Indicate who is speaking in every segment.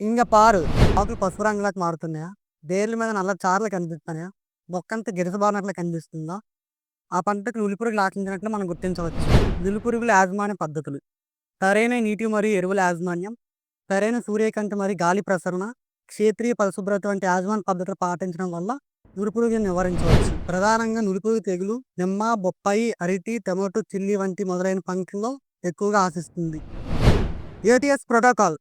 Speaker 1: ఇంగ పారు. ఆకులు పసుపు రంగులకు మారుతున్నాయా? దేర్ల మీద నల్ల చారలు కనిపిస్తున్నాయా? మొక్కంతా గిరసబారినట్లు కనిపిస్తుందా? ఆ పంటకు నులిపురుగులు ఆశించినట్లు మనం గుర్తించవచ్చు. నులిపురుగుల యాజమాన్య పద్ధతులు. సరైన నీటి మరియు ఎరువుల యాజమాన్యం సరైన సూర్యకాంతి మరియు గాలి ప్రసరణ క్షేత్రీయ పరిశుభ్రత వంటి యాజమాన్య పద్ధతులు పాటించడం వల్ల నులిపురుగులను నివారించవచ్చు. ప్రధానంగా నులిపురుగు తెగులు నిమ్మ బొప్పాయి అరటి టమాటో చిల్లీ వంటి మొదలైన పంటల్లో ఎక్కువగా ఆశిస్తుంది. ఏటీఎస్ ప్రోటోకాల్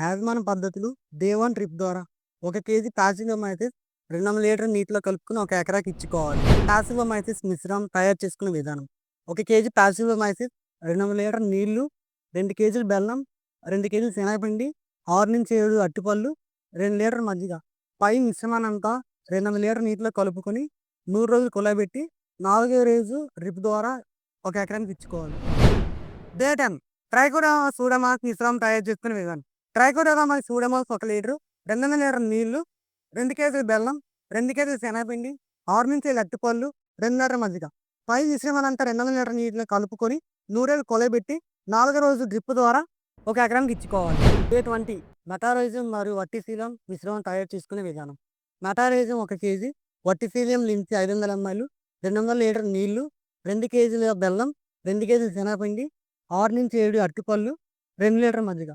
Speaker 1: యాజమాన్య పద్ధతులు డే వన్ ట్రిప్ ద్వారా ఒక కేజీ ప్యాసిలోమైసిస్ రెండు వందల లీటర్ నీటిలో కలుపుకుని ఒక ఎకరాకి ఇచ్చుకోవాలి. ప్యాసిలోమైసిస్ మిశ్రమం తయారు చేసుకునే విధానం. ఒక కేజీ ప్యాసిలోమైసిస్ రెండు వందల లీటర్ నీళ్ళు రెండు కేజీలు బెల్లం రెండు కేజీలు శనగపిండి ఆరు నుంచి ఏడు అట్టిపళ్ళు రెండు లీటర్ మజ్జిగ. పై మిశ్రమానంతా రెండు వందల లీటర్ నీటిలో కలుపుకొని మూడు రోజులు కులబెట్టి నాలుగో రోజు డ్రిప్ ద్వారా ఒక ఎకరానికి ఇచ్చుకోవాలి. Day ten. కూడా సూడమాస్ మిశ్రమం తయారు చేసుకునే విధానం. ట్రైకోడర్మా సూడమాస్ ఒక లీటరు రెండు వందల లీటర్ నీళ్ళు రెండు కేజీలు బెల్లం రెండు కేజీలు శనగపిండి ఆరు నుంచి అరటిపళ్ళు అట్టిపళ్ళు రెండు లీటర్ మజ్జిగ. పై మిశ్రమాలంతా రెండు వందల లీటర్ నీటిలో కలుపుకొని నూరేళ్ళు కొలబెట్టి నాలుగో రోజు డ్రిప్ ద్వారా ఒక ఎకరానికి ఇచ్చుకోవాలి. ఇటువంటి ట్వంటీ మెటారైజం మరియు వట్టిశీలం మిశ్రమం తయారు చేసుకునే విధానం. మెటారైజం ఒక కేజీ వట్టిశీలం నుంచి ఐదు వందల ఎంఎల్ రెండు వందల లీటర్ నీళ్ళు రెండు కేజీల బెల్లం రెండు కేజీల శనగపిండి ఆరు నుంచి ఏడు అరటిపళ్ళు రెండు లీటర్ మజ్జిగ.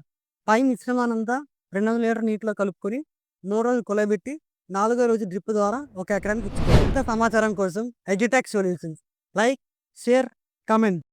Speaker 1: పై మిశ్రమానంతా రెండు వందల లీటర్ నీటిలో కలుపుకొని మూడు రోజులు కొలబెట్టి నాలుగో రోజు డ్రిప్ ద్వారా ఒక ఎకరానికి ఇచ్చుకోవాలి. ఇంత సమాచారం కోసం Edutech Solutions like share comment